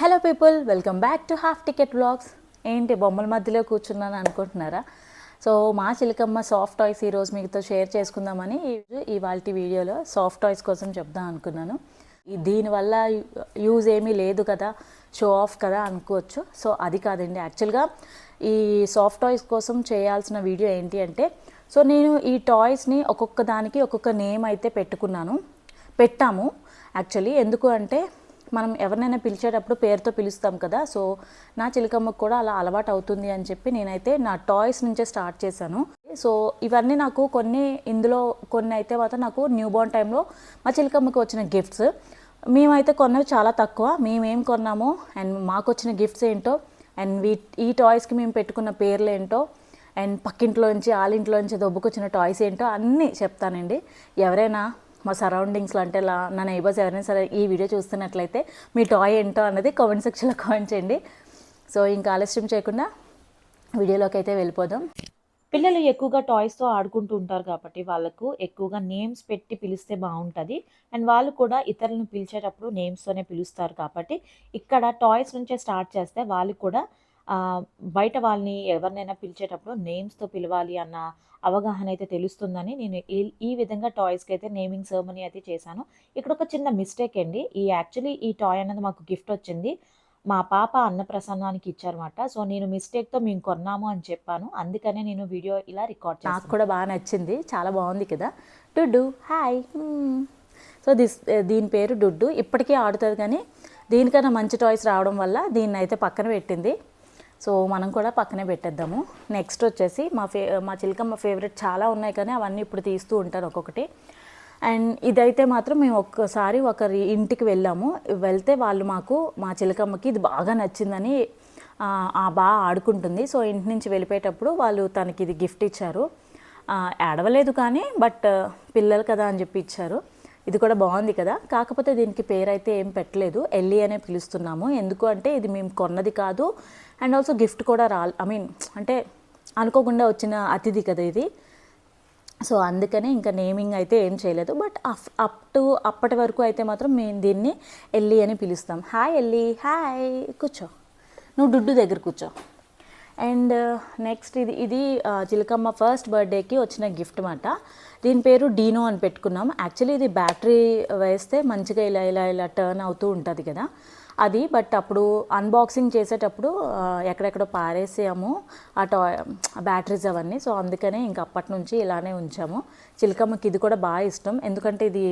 Hello people welcome back to half ticket vlogs ఏంటి బొమ్మల మధ్యలో కూర్చున్నాను అనుకుంటున్నారా? సో మా చిలకమ్మ సాఫ్ట్ టాయ్స్ ఈరోజు మీతో షేర్ చేసుకుందామని ఇవాళ వీడియోలో సాఫ్ట్ టాయ్స్ కోసం చెప్దాం అనుకున్నాను. దీనివల్ల యూజ్ ఏమీ లేదు కదా షో ఆఫ్ కదా అనుకోవచ్చు. సో అది కాదండి. యాక్చువల్గా ఈ సాఫ్ట్ టాయ్స్ కోసం చేయాల్సిన వీడియో ఏంటి అంటే సో నేను ఈ టాయ్స్ని ఒక్కొక్క దానికి ఒక్కొక్క నేమ్ అయితే పెట్టుకున్నాను. పెట్టాము. యాక్చువల్లీ ఎందుకు అంటే మనం ఎవరినైనా పిలిచేటప్పుడు పేరుతో పిలుస్తాం కదా సో నా చిలకమ్మకు కూడా అలా అలవాటు అవుతుంది అని చెప్పి నేనైతే నా టాయ్స్ నుంచే స్టార్ట్ చేశాను. సో ఇవన్నీ నాకు కొన్ని ఇందులో కొన్ని అయితే మాత్రం నాకు న్యూ బోర్న్ టైంలో మా చిలకమ్మకి వచ్చిన గిఫ్ట్స్ మేమైతే కొన్నవి చాలా తక్కువ. మేమేం కొన్నామో అండ్ మాకు వచ్చిన గిఫ్ట్స్ ఏంటో అండ్ వీ ఈ టాయ్స్కి మేము పెట్టుకున్న పేర్లు ఏంటో అండ్ పక్కింట్లోంచి ఆలింట్లోంచి దొబ్బుకొచ్చిన టాయ్స్ ఏంటో అన్నీ చెప్తానండి. ఎవరైనా మా సరౌండింగ్స్లో అంటే నా నైబర్స్ ఎవరైనా సరే ఈ వీడియో చూస్తున్నట్లయితే మీ టాయ్ ఏంటో అన్నది కామెంట్ సెక్షన్లో కామెంట్ చేయండి. సో ఇంకా ఆలస్యం చేయకుండా వీడియోలోకి అయితే వెళ్ళిపోదాం. పిల్లలు ఎక్కువగా టాయ్స్తో ఆడుకుంటూ ఉంటారు కాబట్టి వాళ్ళకు ఎక్కువగా నేమ్స్ పెట్టి పిలిస్తే బాగుంటుంది. అండ్ వాళ్ళు కూడా ఇతరులను పిలిచేటప్పుడు నేమ్స్తోనే పిలుస్తారు కాబట్టి ఇక్కడ టాయ్స్ నుంచే స్టార్ట్ చేస్తే వాళ్ళు కూడా బయట వాళ్ళని ఎవరినైనా పిలిచేటప్పుడు నేమ్స్తో పిలవాలి అన్న అవగాహన అయితే తెలుస్తుందని నేను ఈ- విధంగా టాయ్స్కి అయితే నేమింగ్ సెరమనీ అయితే చేశాను. ఇక్కడ ఒక చిన్న మిస్టేక్ అండి. ఈ యాక్చువల్లీ ఈ టాయ్ అనేది మాకు గిఫ్ట్ వచ్చింది. మా పాప అన్నప్రసన్నానికి ఇచ్చారన్నమాట. సో నేను మిస్టేక్తో మేము కొన్నాము అని చెప్పాను. అందుకనే నేను వీడియో ఇలా రికార్డ్ నాకు కూడా బాగా నచ్చింది. చాలా బాగుంది కదా. డుడ్డు హాయ్ hmm. సో దిస్ దీని పేరు డుడ్డు. ఇప్పటికీ ఆడుతుంది కానీ దీనికన్నా మంచి టాయ్స్ రావడం వల్ల దీన్ని అయితే పక్కన పెట్టింది. సో మనం కూడా పక్కనే పెట్టేద్దాము. నెక్స్ట్ వచ్చేసి మా ఫే మా చిలకమ్మ ఫేవరెట్ చాలా ఉన్నాయి కానీ అవన్నీ ఇప్పుడు తీస్తూ ఉంటారు ఒక్కొక్కటి. అండ్ ఇదైతే మాత్రం మేము ఒక్కసారి ఒకరి ఇంటికి వెళ్ళాము. వెళ్తే వాళ్ళు మాకు మా చిలకమ్మకి ఇది బాగా నచ్చిందని బాగా ఆడుకుంటుంది. సో ఇంటి నుంచి వెళ్ళిపోయేటప్పుడు వాళ్ళు తనకి ఇది గిఫ్ట్ ఇచ్చారు. ఏడవలేదు కానీ బట్ పిల్లలు కదా అని చెప్పి ఇచ్చారు. ఇది కూడా బాగుంది కదా. కాకపోతే దీనికి పేరు అయితే ఏం పెట్టలేదు. ఎల్లి అనే పిలుస్తున్నాము. ఎందుకు అంటే ఇది మేము కొన్నది కాదు. అండ్ ఆల్సో గిఫ్ట్ కూడా రా ఐ మీన్ అంటే అనుకోకుండా వచ్చిన అతిథి కదా ఇది. సో అందుకనే ఇంకా నేమింగ్ అయితే ఏం చేయలేదు. బట్ అప్ అప్ టు అప్పటి వరకు అయితే మాత్రం మేము దీన్ని ఎల్లి అని పిలుస్తాం. హాయ్ ఎల్లి హాయ్ కూర్చో. నువ్వు డుడ్డు దగ్గర కూర్చో. అండ్ నెక్స్ట్ ఇది ఇది ఆ, చిలకమ్మ ఫస్ట్ బర్త్డేకి వచ్చిన గిఫ్ట్ మాట. దీని పేరు డీనో అని పెట్టుకున్నాం. యాక్చువల్లీ ఇది బ్యాటరీ వేస్తే మంచిగా ఇలా ఇలా ఇలా టర్న్ అవుతూ ఉంటుంది కదా. అది బట్ అప్పుడు అన్బాక్సింగ్ చేసేటప్పుడు ఎక్కడెక్కడో పారేసాము ఆ టా బ్యాటరీస్ అవన్నీ. సో అందుకనే ఇంక అప్పటి నుంచి ఇలానే ఉంచాము. చిలకమ్మకి ఇది కూడా బాగా ఇష్టం. ఎందుకంటే ఇది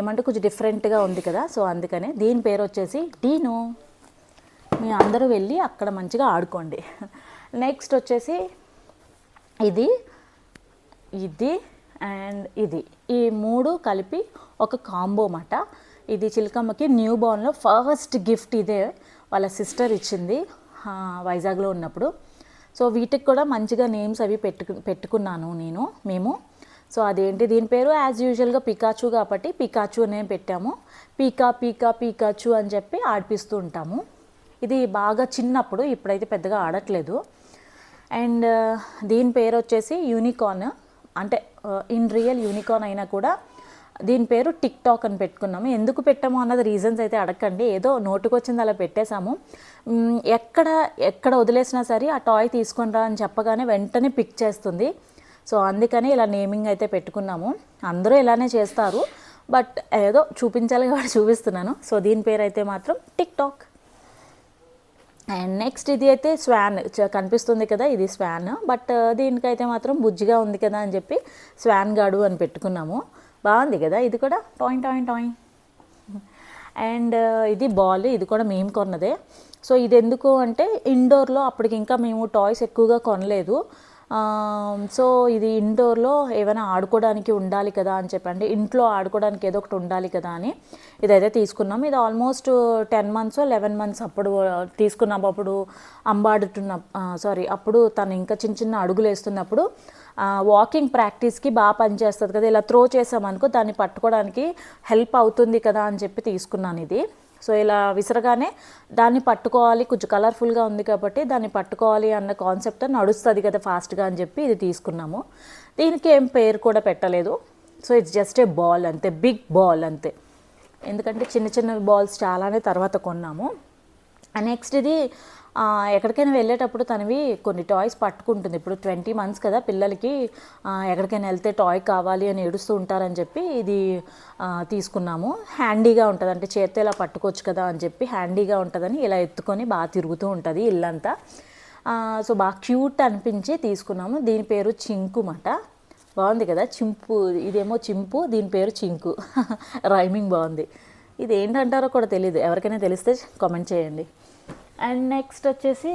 ఏమంటే కొంచెం డిఫరెంట్గా ఉంది కదా. సో అందుకనే దీని పేరు వచ్చేసి టీను మీ అందరూ వెళ్ళి అక్కడ మంచిగా ఆడుకోండి. నెక్స్ట్ వచ్చేసి ఇది ఇది అండ్ ఇది. ఈ మూడు కలిపి ఒక కాంబో మాట. ఇది చిలకమ్మకి న్యూ బోర్న్లో ఫస్ట్ గిఫ్ట్ ఇదే వాళ్ళ సిస్టర్ ఇచ్చింది. వైజాగ్లో ఉన్నప్పుడు. సో వీటికి కూడా మంచిగా నేమ్స్ అవి పెట్టుకు పెట్టుకున్నాను నేను మేము. సో అదేంటి దీని పేరు యాజ్ యూజువల్గా పికాచు కాబట్టి పికాచు అనే పెట్టాము. పీకా పీకా పీకాచు అని చెప్పి ఆడిపిస్తూ ఉంటాము. ఇది బాగా చిన్నప్పుడు ఇప్పుడైతే పెద్దగా ఆడట్లేదు. అండ్ దీని పేరు వచ్చేసి యూనికార్న్ అంటే ఇన్ రియల్ యూనికార్న్ అయినా కూడా దీని పేరు టిక్ టాక్ అని పెట్టుకున్నాము. ఎందుకు పెట్టాము అన్నది రీజన్స్ అయితే అడగండి. ఏదో నోటుకొచ్చింది అలా పెట్టేశాము. ఎక్కడ ఎక్కడ వదిలేసినా సరే ఆ టాయ్ తీసుకుని రా అని చెప్పగానే వెంటనే పిక్ చేస్తుంది. సో అందుకని ఇలా నేమింగ్ అయితే పెట్టుకున్నాము. అందరూ ఇలానే చేస్తారు. బట్ ఏదో చూపించాలి కాబట్టి చూపిస్తున్నాను. సో దీని పేరు అయితే మాత్రం టిక్ టాక్ అండ్ నెక్స్ట్ ఇది అయితే స్వాన్ చ- కనిపిస్తుంది కదా ఇది స్వాన్ బట్ దీనికైతే మాత్రం బుజ్జిగా ఉంది కదా అని చెప్పి స్వాన్ గాడు అని పెట్టుకున్నాము. బాగుంది కదా? ఇది కూడా? టాయిన్ టాయిన్ టాయిన్ అండ్ ఇది బాల్ ఇది కూడా మేము కొన్నదే. సో ఇది ఎందుకు అంటే ఇండోర్లో అప్పటికి ఇంకా మేము టాయ్స్ ఎక్కువగా కొనలేదు. సో ఇది ఇండోర్లో ఏమైనా ఆడుకోవడానికి ఉండాలి కదా అని చెప్పండి. ఇంట్లో ఆడుకోవడానికి ఏదో ఒకటి ఉండాలి కదా అని ఇదైతే తీసుకున్నాం. ఇది almost ten months eleven months అప్పుడు తీసుకున్నాం అప్పుడు అంబాడుతున్న సారీ అప్పుడు తను ఇంకా చిన్న చిన్న అడుగులు వేస్తున్నప్పుడు వాకింగ్ ప్రాక్టీస్కి బాగా పనిచేస్తుంది కదా. ఇలా త్రో చేసామనుకో దాన్ని పట్టుకోవడానికి హెల్ప్ అవుతుంది కదా అని చెప్పి తీసుకున్నాను ఇది. సో ఇలా విసరగానే దాన్ని పట్టుకోవాలి. కొంచెం కలర్ఫుల్గా ఉంది కాబట్టి దాన్ని పట్టుకోవాలి అన్న కాన్సెప్ట్ నడుస్తుంది కదా ఫాస్ట్గా అని చెప్పి ఇది తీసుకున్నాము. దీనికి ఏం పేరు కూడా పెట్టలేదు. So it's just a ball అంతే. బిగ్ బాల్ అంతే. ఎందుకంటే చిన్న చిన్న బాల్స్ చాలానే తర్వాత కొన్నాము. నెక్స్ట్ ఇది ఎక్కడికైనా వెళ్ళేటప్పుడు తనవి కొన్ని టాయ్స్ పట్టుకుంటుంది. ఇప్పుడు ట్వంటీ మంత్స్ కదా పిల్లలకి ఎక్కడికైనా వెళ్తే టాయ్ కావాలి అని ఏడుస్తూ ఉంటారని చెప్పి ఇది తీసుకున్నాము. హ్యాండీగా ఉంటుంది. అంటే చేత్తో ఇలా పట్టుకోవచ్చు కదా అని చెప్పి హ్యాండీగా ఉంటుందని ఇలా ఎత్తుకొని బాగా తిరుగుతూ ఉంటుంది ఇల్లంతా. సో బాగా క్యూట్ అనిపించి తీసుకున్నాము. దీని పేరు చింకు మాట. బాగుంది కదా? చింపు ఇదేమో చింపు దీని పేరు చింకు. రైమింగ్ బాగుంది. ఇది ఏంటంటారో కూడా తెలియదు ఎవరికైనా తెలిస్తే కామెంట్ చేయండి. అండ్ నెక్స్ట్ వచ్చేసి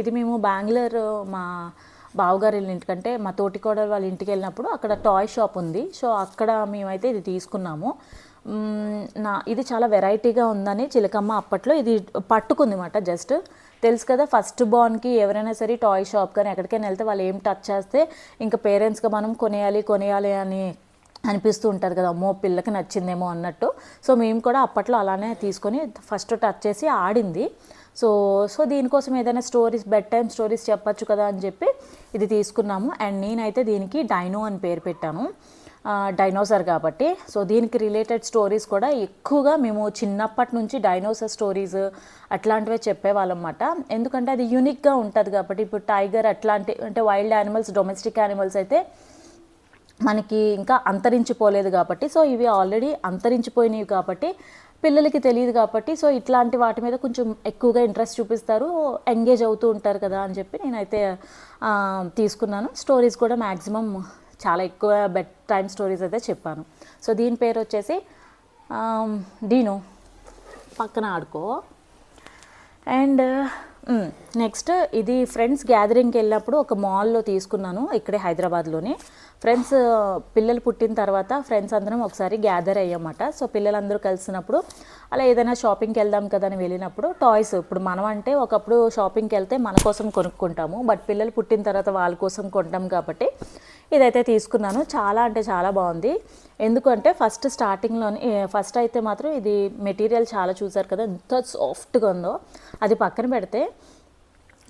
ఇది మేము బెంగళూరు మా బావగారు వెళ్ళిన ఇంటికంటే మా తోటికోడలు వాళ్ళ ఇంటికి వెళ్ళినప్పుడు అక్కడ టాయ్ షాప్ ఉంది. సో అక్కడ మేమైతే ఇది తీసుకున్నాము. నా ఇది చాలా వెరైటీగా ఉందని చిలకమ్మ అప్పట్లో ఇది పట్టుకుంది మాట జస్ట్ తెలుసు కదా ఫస్ట్ బార్న్కి ఎవరైనా సరే టాయ్ షాప్ కానీ ఎక్కడికైనా వెళ్తే వాళ్ళు ఏం టచ్ చేస్తే ఇంకా పేరెంట్స్గా మనం కొనేయాలి కొనేయాలి అని అనిపిస్తూ ఉంటుంది కదా అమ్మో పిల్లకి నచ్చిందేమో అన్నట్టు. సో మేము కూడా అప్పట్లో అలానే తీసుకొని ఫస్ట్ టచ్ చేసి ఆడింది. సో సో దీనికోసం ఏదైనా స్టోరీస్ బెడ్ టైమ్ స్టోరీస్ చెప్పచ్చు కదా అని చెప్పి ఇది తీసుకున్నాము. అండ్ నేనైతే దీనికి డైనో అని పేరు పెట్టాను. డైనోసార్ కాబట్టి. సో దీనికి రిలేటెడ్ స్టోరీస్ కూడా ఎక్కువగా మేము చిన్నప్పటి నుంచి డైనోసార్ స్టోరీస్ అట్లాంటివే చెప్పేవాళ్ళం అన్నమాట. ఎందుకంటే అది యూనిక్గా ఉంటుంది కాబట్టి ఇప్పుడు టైగర్ అట్లాంటి అంటే వైల్డ్ యానిమల్స్ డొమెస్టిక్ యానిమల్స్ అయితే మనకి ఇంకా అంతరించిపోలేదు కాబట్టి సో ఇవి ఆల్రెడీ అంతరించిపోయినవి కాబట్టి పిల్లలకి తెలియదు కాబట్టి సో ఇట్లాంటి వాటి మీద కొంచెం ఎక్కువగా ఇంట్రెస్ట్ చూపిస్తారు. ఎంగేజ్ అవుతూ ఉంటారు కదా అని చెప్పి నేనైతే తీసుకున్నాను. స్టోరీస్ కూడా మ్యాక్సిమం చాలా ఎక్కువ బెడ్ టైమ్ స్టోరీస్ అయితే చెప్పాను. సో దీని పేరు వచ్చేసి డీను. పక్కన ఆడుకో. అండ్ నెక్స్ట్ ఇది ఫ్రెండ్స్ గ్యాదరింగ్కి వెళ్ళినప్పుడు ఒక మాల్లో తీసుకున్నాను ఇక్కడే హైదరాబాద్లోనే. ఫ్రెండ్స్ పిల్లలు పుట్టిన తర్వాత ఫ్రెండ్స్ అందరం ఒకసారి గ్యాదర్ అయ్యామాట. సో పిల్లలందరూ కలిసినప్పుడు అలా ఏదైనా షాపింగ్కి వెళ్దాం కదా అని వెళ్ళినప్పుడు టాయ్స్ ఇప్పుడు మనం అంటే ఒకప్పుడు షాపింగ్కి వెళ్తే మన కోసం కొనుక్కుంటాము. బట్ పిల్లలు పుట్టిన తర్వాత వాళ్ళ కోసం కొంటాం కాబట్టి ఇదైతే తీసుకున్నాను. చాలా అంటే చాలా బాగుంది. ఎందుకంటే ఫస్ట్ స్టార్టింగ్లోని ఫస్ట్ అయితే మాత్రం ఇది మెటీరియల్ చాలా చూసారు కదా ఎంత సాఫ్ట్గా ఉందో. అది పక్కన పెడితే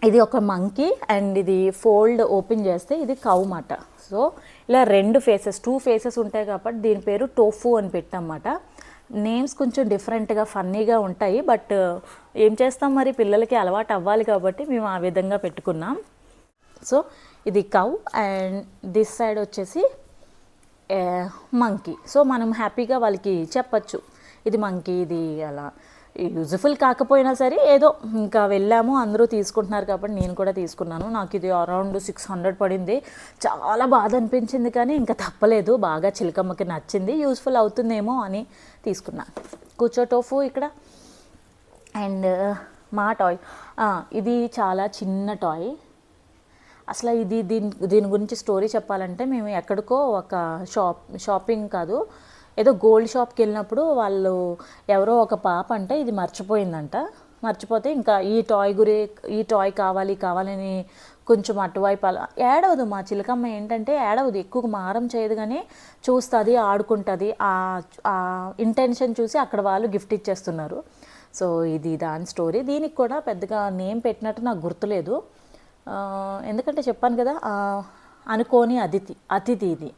ఇది ఒక మంకీ అండ్ ఇది ఫోల్డ్ ఓపెన్ చేస్తే ఇది కౌ మాట. సో ఇలా రెండు ఫేసెస్ టూ ఫేసెస్ ఉంటాయి కాబట్టి దీని పేరు టోఫు అని పెట్టామన్నమాట. నేమ్స్ కొంచెం డిఫరెంట్గా ఫన్నీగా ఉంటాయి బట్ uh, ఏం చేస్తాం మరి? పిల్లలకి అలవాటు అవ్వాలి కాబట్టి మేము ఆ విధంగా పెట్టుకున్నాం. సో ఇది కౌ అండ్ దిస్ సైడ్ వచ్చేసి uh, మంకీ సో మనం హ్యాపీగా వాళ్ళకి చెప్పచ్చు. ఇది మంకీ ఇది అలా. యూజ్ఫుల్ కాకపోయినా సరే ఏదో ఇంకా వెళ్ళాము అందరూ తీసుకుంటున్నారు కాబట్టి నేను కూడా తీసుకున్నాను. నాకు ఇది అరౌండ్ సిక్స్ హండ్రెడ్ పడింది. చాలా బాధ అనిపించింది కానీ ఇంకా తప్పలేదు. బాగా చిలకమ్మకి నచ్చింది. యూజ్ఫుల్ అవుతుందేమో అని తీసుకున్నాను కూర్చో టోఫు ఇక్కడ. అండ్ మా టాయ్ ఇది చాలా చిన్న టాయ్ అసలు ఇది దీని దీని గురించి స్టోరీ చెప్పాలంటే మేము ఎక్కడికో ఒక షాప్ షాపింగ్ కాదు. ఏదో గోల్డ్ షాప్కి వెళ్ళినప్పుడు వాళ్ళు ఎవరో ఒక పాప అంటే ఇది మర్చిపోయిందంట. మర్చిపోతే ఇంకా ఈ టాయ్ గురి ఈ టాయ్ కావాలి కావాలని కొంచెం అటువైపు అలా ఏడవదు మా చిలకమ్మ ఏంటంటే ఏడవదు. ఎక్కువ మారం చేయదు కానీ చూస్తుంది ఆడుకుంటుంది. ఆ ఇంటెన్షన్ చూసి అక్కడ వాళ్ళు గిఫ్ట్ ఇచ్చేస్తున్నారు. సో ఇది దాని స్టోరీ దీనికి కూడా పెద్దగా నేమ్ పెట్టినట్టు నాకు గుర్తులేదు. ఎందుకంటే చెప్పాను కదా అనుకోని అతిథి అతిథి ఇది.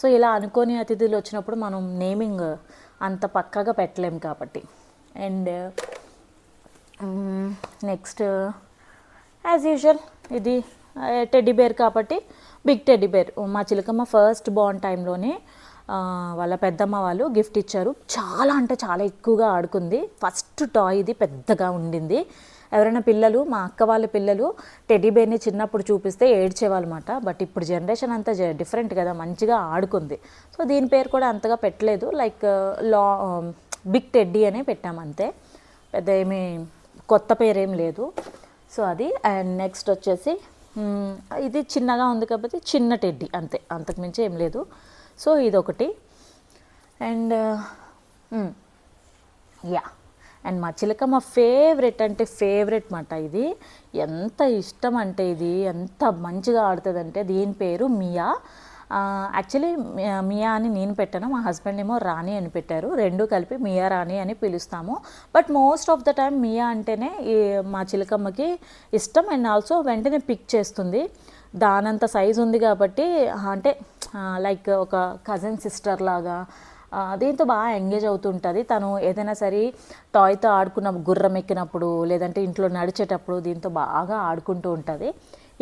సో ఇలా అనుకోని అతిథులు వచ్చినప్పుడు మనం నేమింగ్ అంత పక్కాగా పెట్టలేం కాబట్టి. అండ్ నెక్స్ట్ యాజ్ యూజువల్ ఇది టెడ్డీ బేర్ కాబట్టి బిగ్ టెడ్డీ బేర్ మా చిలకమ్మ ఫస్ట్ బాన్ టైంలోనే వాళ్ళ పెద్దమ్మ వాళ్ళు గిఫ్ట్ ఇచ్చారు. చాలా అంటే చాలా ఎక్కువగా ఆడుకుంది. ఫస్ట్ టాయ్ ఇది పెద్దగా ఉండింది. ఎవరైనా పిల్లలు మా అక్క వాళ్ళ పిల్లలు టెడ్డీ బేర్ని చిన్నప్పుడు చూపిస్తే ఏడ్చేవాళ్ళమాట. బట్ ఇప్పుడు జనరేషన్ అంతా డిఫరెంట్ కదా మంచిగా ఆడుకుంది. సో దీని పేరు కూడా అంతగా పెట్టలేదు. లైక్ లా బిగ్ టెడ్డీ అనే పెట్టాము అంతే. పెద్ద ఏమీ కొత్త పేరేం లేదు. సో అది. అండ్ నెక్స్ట్ వచ్చేసి ఇది చిన్నగా ఉంది కాబట్టి చిన్న టెడ్డీ అంతే. అంతకుమించి ఏం లేదు. సో ఇదొకటి. అండ్ యా అండ్ మా చిలకమ్మ ఫేవరెట్ అంటే ఫేవరెట్ మాట ఇది. ఎంత ఇష్టం అంటే ఇది ఎంత మంచిగా ఆడుతుందంటే దీని పేరు మియా. యాక్చువల్లీ మియా అని నేను పెట్టాను మా హస్బెండ్ ఏమో రాణి అని పెట్టారు. రెండు కలిపి మియా రాణి అని పిలుస్తాము. But most of the time Mia అంటేనే ఈ మా చిలకమ్మకి ఇష్టం అండ్ ఆల్సో వెంటనే పిక్ చేస్తుంది. దానంత సైజు ఉంది కాబట్టి అంటే లైక్ ఒక కజిన్ సిస్టర్ లాగా దీంతో బాగా ఎంగేజ్ అవుతుంటుంది. తను ఏదైనా సరే టాయ్తో ఆడుకున్న గుర్రం ఎక్కినప్పుడు లేదంటే ఇంట్లో నడిచేటప్పుడు దీంతో బాగా ఆడుకుంటూ ఉంటుంది.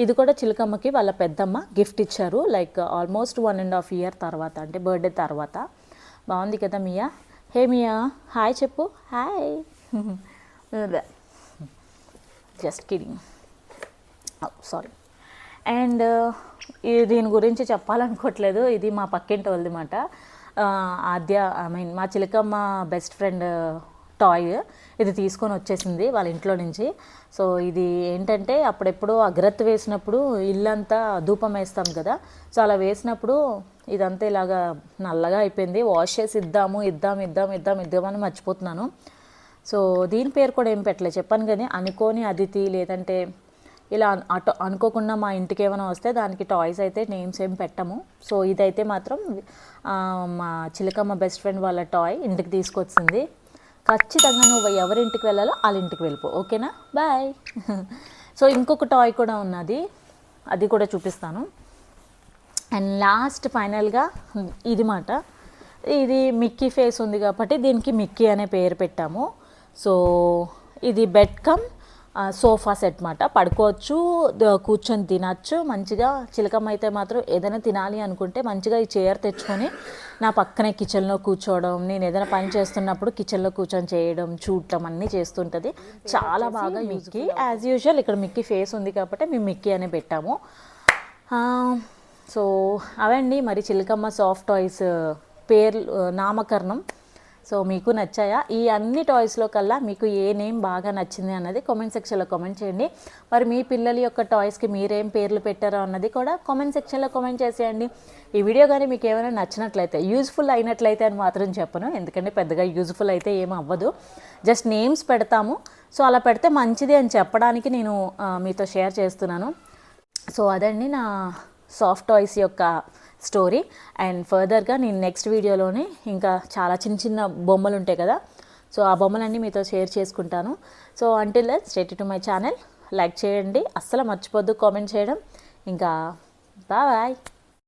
ఇది కూడా చిలకమ్మకి వాళ్ళ పెద్దమ్మ గిఫ్ట్ ఇచ్చారు. Like almost one and half year తర్వాత అంటే బర్త్డే తర్వాత. బాగుంది కదా మియా? హే మియా హాయ్ చెప్పు. Hi. Just kidding sorry and దీని గురించి చెప్పాలనుకోవట్లేదు. ఇది మా పక్కింటి వాళ్ళది మాట. ఆద్య ఐ మీన్ మా చిలకమ్మ బెస్ట్ ఫ్రెండ్ టాయ్ ఇది తీసుకొని వచ్చేసింది వాళ్ళ ఇంట్లో నుంచి. సో ఇది ఏంటంటే అప్పుడెప్పుడు అగ్రత్ వేసినప్పుడు ఇల్లంతా ధూపం వేస్తాం కదా. సో అలా వేసినప్పుడు ఇదంతా ఇలాగా నల్లగా అయిపోయింది. వాష్ చేసి ఇద్దాము ఇద్దాం ఇద్దాం ఇద్దాం ఇద్దామని మర్చిపోతున్నాను. సో దీని పేరు కూడా ఏం పెట్టలేదు. చెప్పాను కానీ అనుకోని అదితి లేదంటే ఇలా అటు అనుకోకుండా మా ఇంటికి ఏమైనా వస్తే దానికి టాయ్స్ అయితే నేమ్స్ ఏం పెట్టము. సో ఇదైతే మాత్రం మా చిలకమ్మ బెస్ట్ ఫ్రెండ్ వాళ్ళ టాయ్ ఇంటికి తీసుకొచ్చింది. ఖచ్చితంగా నువ్వు ఎవరింటికి వెళ్ళాలో వాళ్ళ ఇంటికి వెళ్ళిపో. ఓకేనా? బాయ్. సో ఇంకొక టాయ్ కూడా ఉన్నది. అది కూడా చూపిస్తాను. అండ్ లాస్ట్ ఫైనల్గా ఇది మాట. ఇది మిక్కీ ఫేస్ ఉంది కాబట్టి దీనికి మిక్కీ అనే పేరు పెట్టాము. సో ఇది బెడ్ కమ్. సోఫా సెట్ మాట. పడుకోవచ్చు కూర్చొని తినచ్చు. మంచిగా చిలకమ్మ అయితే మాత్రం ఏదైనా తినాలి అనుకుంటే మంచిగా ఈ చైర్ తెచ్చుకొని నా పక్కనే కిచెన్లో కూర్చోవడం నేను ఏదైనా పని చేస్తున్నప్పుడు కిచెన్లో కూర్చొని చేయడం చూడటం అన్నీ చేస్తుంటుంది. చాలా బాగా మిక్కీ. యాజ్ యూజువల్ ఇక్కడ మిక్కీ ఫేస్ ఉంది కాబట్టి మేము మిక్కీ అనే పెట్టాము. సో అవండి. మరి చిలకమ్మ సాఫ్ట్ టాయ్స్ పేర్లు నామకరణం. సో మీకు నచ్చాయా? ఈ అన్ని టాయ్స్లో కల్లా మీకు ఏ నేమ్ బాగా నచ్చింది అన్నది కామెంట్ సెక్షన్లో కామెంట్ చేయండి. మరి మీ పిల్లల యొక్క టాయ్స్కి మీరేం పేర్లు పెట్టారో అన్నది కూడా కామెంట్ సెక్షన్లో కామెంట్ చేసేయండి. ఈ వీడియో కానీ మీకు ఏమైనా నచ్చినట్లయితే యూజ్ఫుల్ అయినట్లయితే అని మాత్రం చెప్పను. ఎందుకంటే పెద్దగా యూజ్ఫుల్ అయితే ఏం అవ్వదు. జస్ట్ నేమ్స్ పెడతాము. సో అలా పెడితే మంచిది అని చెప్పడానికి నేను మీతో షేర్ చేస్తున్నాను. సో అదండి నా సాఫ్ట్ టాయ్స్ యొక్క స్టోరీ అండ్ ఫర్దర్గా నేను నెక్స్ట్ వీడియోలోనే ఇంకా చాలా చిన్న చిన్న బొమ్మలు ఉంటాయి కదా. సో ఆ బొమ్మలన్నీ మీతో షేర్ చేసుకుంటాను. So until state to my channel like చేయండి. అస్సలు మర్చిపోద్దు. కామెంట్ చేయడం. ఇంకా బాయ్